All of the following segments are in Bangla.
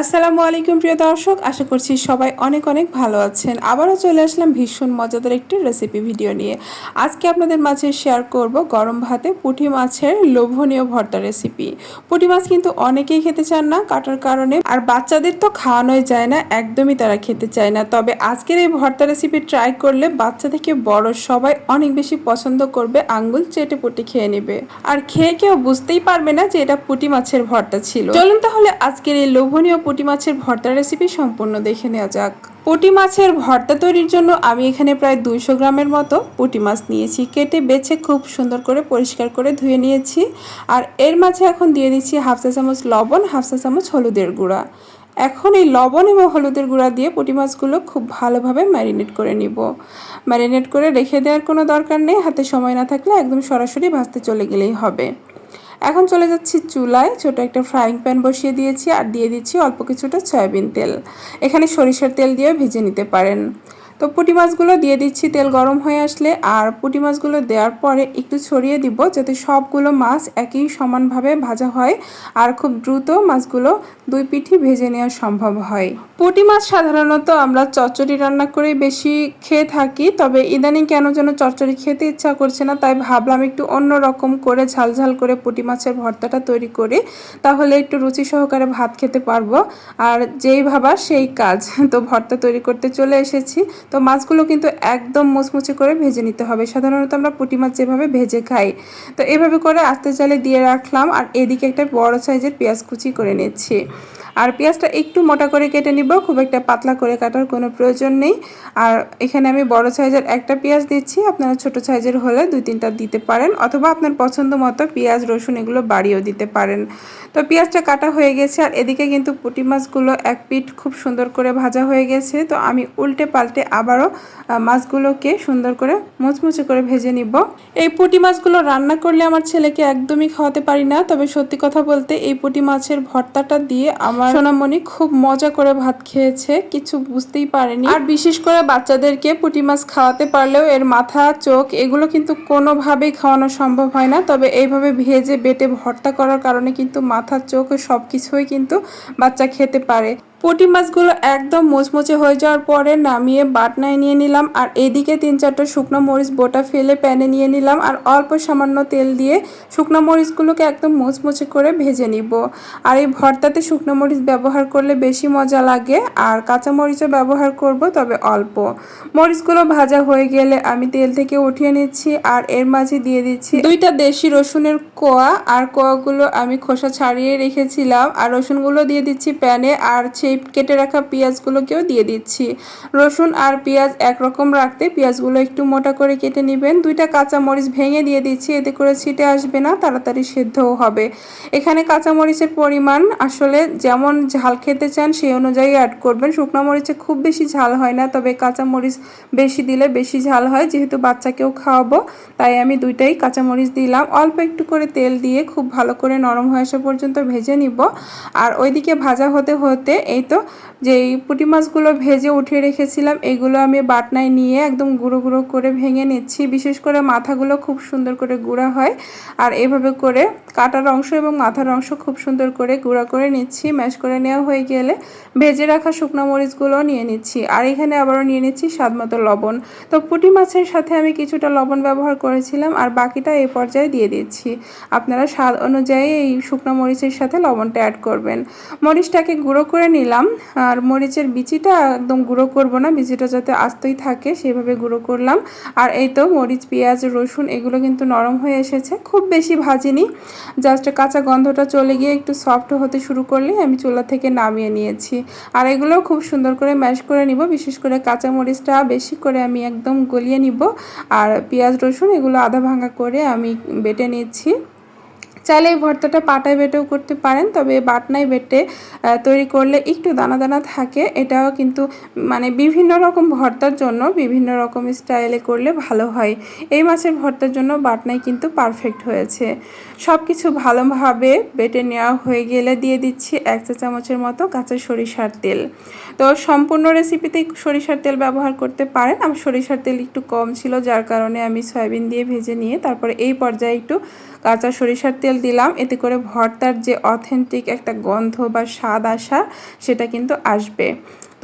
আসসালামু আলাইকুম, প্রিয় দর্শক। আশা করছি সবাই অনেক অনেক ভালো আছেন। আবারও চলে আসলাম ভীষণ মজাদার একটি রেসিপি ভিডিও নিয়ে। আজকে আপনাদের মাঝে শেয়ার করব গরম ভাতে পুঁটি মাছের লোভনীয় ভর্তা রেসিপি পুঁটি মাছ কিন্তু অনেকেই খেতে চান না, কাটার কারণে। আর বাচ্চাদের তো খাওয়ানোই যায় না, একদমই তারা খেতে চায় না। তবে আজকের এই ভর্তা রেসিপি ট্রাই করলে বাচ্চা থেকে বড় সবাই অনেক বেশি পছন্দ করবে, আঙ্গুল চেটে পুটি খেয়ে নেবে। আর খেয়ে কেউ বুঝতেই পারবে না যে এটা পুঁটি মাছের ভর্তা ছিল। চলুন তাহলে আজকের এই লোভনীয় পুঁটি মাছের ভর্তা রেসিপি সম্পূর্ণ দেখে নেওয়া যাক। পুঁটি মাছের ভর্তা তৈরির জন্য আমি এখানে প্রায় দুইশো গ্রামের মতো পুঁটি মাছ নিয়েছি। কেটে, বেছে, খুব সুন্দর করে পরিষ্কার করে ধুয়ে নিয়েছি। আর এর মাঝে এখন দিয়ে দিচ্ছি হাফ চা চামচ লবণ, হাফ চা চামচ হলুদের গুঁড়া। এখন এই লবণ এবং হলুদের গুঁড়া দিয়ে পুঁটি মাছগুলো খুব ভালোভাবে ম্যারিনেট করে নিব। ম্যারিনেট করে রেখে দেওয়ার কোনো দরকার নেই। হাতে সময় না থাকলে একদম সরাসরি ভাজতে চলে গেলেই হবে। এখন চলে যাচ্ছি চুলায়। ছোট একটা ফ্রাইং প্যান বসিয়ে দিয়েছি আর দিয়ে দিচ্ছি অল্প কিছুটা সয়াবিন তেল। এখানে সরিষার তেল দিয়ে ভেজে নিতে পারেন। তো পুঁটি মাছগুলো দিয়ে দিচ্ছি, তেল গরম হয়ে আসলে। আর পুঁটি মাছগুলো দেওয়ার পরে একটু ছড়িয়ে দিব যাতে সবগুলো মাছ একই সমানভাবে ভাজা হয় আর খুব দ্রুত মাছগুলো দুই পিঠি ভেজে নেওয়া সম্ভব হয়। পুঁটি মাছ সাধারণত আমরা চচ্চড়ি রান্না করে বেশি খেয়ে থাকি, তবে ইদানিং কেন যেন চচ্চড়ি খেতে ইচ্ছা করছে না, তাই ভাবলাম একটু অন্য রকম করে ঝাল ঝাল করে পুঁটি মাছের ভর্তাটা তৈরি করি। তাহলে একটু রুচি সহকারে ভাত খেতে পারব। আর যেই ভাবা সেই কাজ। তো ভর্তা তৈরি করতে চলে এসেছি। তো মাছগুলো কিন্তু একদম মুচমুচে করে ভেজে নিতে হবে। সাধারণত আমরা পুঁটি মাছ যেভাবে ভেজে খাই, তো এভাবে করে আস্তে চালে দিয়ে রাখলাম। আর এদিকে একটা বড় সাইজের পেঁয়াজ কুচি করে নিচ্ছি। আর পেঁয়াজটা একটু মোটা করে কেটে নিব, খুব একটা পাতলা করে কাটার কোনো প্রয়োজন নেই। আর এখানে আমি বড় সাইজের একটা পেঁয়াজ দিচ্ছি, আপনারা ছোট সাইজের হলে দুই তিনটা দিতে পারেন, অথবা আপনার পছন্দ মতো পেঁয়াজ, রসুন এগুলো বাড়িয়েও দিতে পারেন। তো পেঁয়াজটা কাটা হয়ে গেছে, আর এদিকে কিন্তু পুঁটি মাছগুলো এক পিঠ খুব সুন্দর করে ভাজা হয়ে গেছে। তো আমি উল্টে পাল্টে আবারও মাছগুলোকে সুন্দর করে মুচমুচে করে ভেজে নিব। এই পুঁটি মাছগুলো রান্না করলে আমার ছেলেকে একদমই খাওয়াতে পারি না, তবে সত্যি কথা বলতে এই পুঁটি মাছের ভর্তাটা দিয়ে আমার সোনামণি খুব মজা করে ভাত খেয়েছে, কিছু বুঝতেই পারেনি। আর বিশেষ করে বাচ্চাদেরকে পুটি মাছ খাওয়াতে পারলেও এর মাথা, চোখ এগুলো কিন্তু কোনোভাবেই খাওয়ানো সম্ভব হয় না। তবে এইভাবে ভেজে বেটে ভর্তা করার কারণে কিন্তু মাথা, চোখ সব কিছুই কিন্তু বাচ্চা খেতে পারে। পুঁটি মাছগুলো একদম মোচমোচে হয়ে যাওয়ার পরে নামিয়ে বাটনায় নিয়ে নিলাম। আর এদিকে তিন চারটা শুকনো মরিচ বোটা ফেলে প্যানে নিয়ে নিলাম আর অল্প সামান্য তেল দিয়ে শুকনো মরিচগুলোকে একদম মোচমোচে করে ভেজে নিব। আর এই ভর্তাতে শুকনো মরিচ ব্যবহার করলে বেশি মজা লাগে আর কাঁচা মরিচও ব্যবহার করব, তবে অল্প। মরিচগুলো ভাজা হয়ে গেলে আমি তেল থেকে উঠিয়ে নিচ্ছি আর এর মাঝে দিয়ে দিচ্ছি দুইটা দেশি রসুনের কোয়া। আর কোয়াগুলো আমি খোসা ছাড়িয়ে রেখেছিলাম। আর রসুনগুলো দিয়ে দিচ্ছি প্যানে। আর সেই কেটে রাখা পেঁয়াজগুলোকেও দিয়ে দিচ্ছি। রসুন আর পেঁয়াজ একরকম রাখতে পেঁয়াজগুলো একটু মোটা করে কেটে নেবেন। দুইটা কাঁচা মরিচ ভেঙে দিয়ে দিচ্ছি, এতে করে ছিটে আসবে না, তাড়াতাড়ি সেদ্ধও হবে। এখানে কাঁচা মরিচের পরিমাণ আসলে যেমন ঝাল খেতে চান সেই অনুযায়ী অ্যাড করবেন। শুকনো মরিচে খুব বেশি ঝাল হয় না, তবে কাঁচা মরিচ বেশি দিলে বেশি ঝাল হয়। যেহেতু বাচ্চাকেও খাওয়াবো, তাই আমি দুইটাই কাঁচা মরিচ দিলাম। অল্প একটু করে তেল দিয়ে খুব ভালো করে নরম হয়ে আসা পর্যন্ত ভেজে নিব। আর ওইদিকে ভাজা হতে হতে এই তো যেই পুঁটি মাছগুলো ভেজে উঠিয়ে রেখেছিলাম, এগুলো আমি বাটনায় নিয়ে একদম গুঁড়ো গুঁড়ো করে ভেঙে নিচ্ছি। বিশেষ করে মাথাগুলো খুব সুন্দর করে গুঁড়া হয়। আর এভাবে করে কাটার অংশ এবং মাথার অংশ খুব সুন্দর করে গুঁড়া করে নিচ্ছি। ম্যাশ করে নেওয়া হয়ে গেলে ভেজে রাখা শুকনো মরিচগুলো নিয়ে নিচ্ছি। আর এখানে আবারও নিয়ে নিচ্ছি স্বাদ মতো লবণ। তো পুঁটি মাছের সাথে আমি কিছুটা লবণ ব্যবহার করেছিলাম, আর বাকিটা এই পর্যায়ে দিয়ে দিচ্ছি। আপনারা স্বাদ অনুযায়ী এই শুকনো মরিচের সাথে লবণটা অ্যাড করবেন। মরিচটাকে গুঁড়ো করে নিলাম। আর মরিচের বিচিটা একদম গুঁড়ো করব না, বিচিটা যাতে আস্তই থাকে সেভাবে গুঁড়ো করলাম। আর এই তো মরিচ, পেঁয়াজ, রসুন এগুলো কিন্তু নরম হয়ে এসেছে, খুব বেশি ভাজিনি। জাস্ট কাঁচা গন্ধটা চলে গিয়ে একটু সফট হতে শুরু করলে আমি চুলা থেকে নামিয়ে নিয়েছি। আর এগুলো খুব সুন্দর করে ম্যাশ করে নিব, বিশেষ করে কাঁচা মরিচটা বেশি করে আমি একদম গলিয়ে নিব। আর পেঁয়াজ, রসুন এগুলো আধা ভাঙা করে আমি বেটে নিচ্ছি। চাইলে এই ভর্তাটা পাটায় বেটেও করতে পারেন, তবে বাটনায় বেটে তৈরি করলে একটু দানা দানা থাকে। এটাও কিন্তু মানে বিভিন্ন রকম ভর্তার জন্য বিভিন্ন রকম স্টাইলে করলে ভালো হয়। এই মাছের ভর্তার জন্য বাটনায় কিন্তু পারফেক্ট হয়েছে। সব কিছু ভালোভাবে বেটে নেওয়া হয়ে গেলে দিয়ে দিচ্ছি এক চা চামচের মতো কাঁচা সরিষার তেল। তো সম্পূর্ণ রেসিপিতেই সরিষার তেল ব্যবহার করতে পারেন। আমার সরিষার তেল একটু কম ছিল, যার কারণে আমি সয়াবিন দিয়ে ভেজে নিয়ে তারপরে এই পর্যায়ে একটু কাঁচা সরিষার তেল দিলাম এতে করে ভর্তার যে অথেন্টিক একটা গন্ধ বা স্বাদ আসা সেটা কিন্তু আসবে।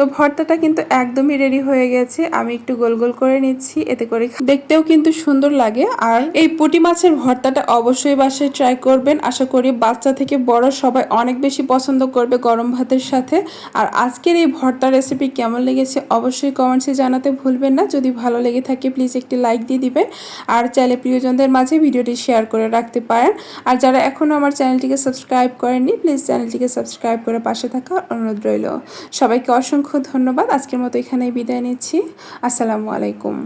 তো ভর্তাটা কিন্তু একদমই রেডি হয়ে গেছে। আমি একটু গোল গোল করে নিচ্ছি, এতে করে দেখতেও কিন্তু সুন্দর লাগে। আর এই পুঁটি মাছের ভর্তাটা অবশ্যই বাসায় ট্রাই করবেন। আশা করি বাচ্চা থেকে বড় সবাই অনেক বেশি পছন্দ করবে গরম ভাতের সাথে। আর আজকের এই ভর্তা রেসিপি কেমন লেগেছে অবশ্যই কমেন্টসে জানাতে ভুলবেন না। যদি ভালো লেগে থাকে প্লিজ একটি লাইক দিয়ে দিবেন। আর চাইলে প্রিয়জনদের মাঝে ভিডিওটি শেয়ার করে রাখতে পারেন। আর যারা এখনও আমার চ্যানেলটিকে সাবস্ক্রাইব করেননি প্লিজ চ্যানেলটিকে সাবস্ক্রাইব করে পাশে থাকা অনুরোধ রইল। সবাইকে অসংখ্য ধন্যবাদ। আজকের মতো এখানে বিদায় নিচ্ছি। আসসালামু আলাইকুম।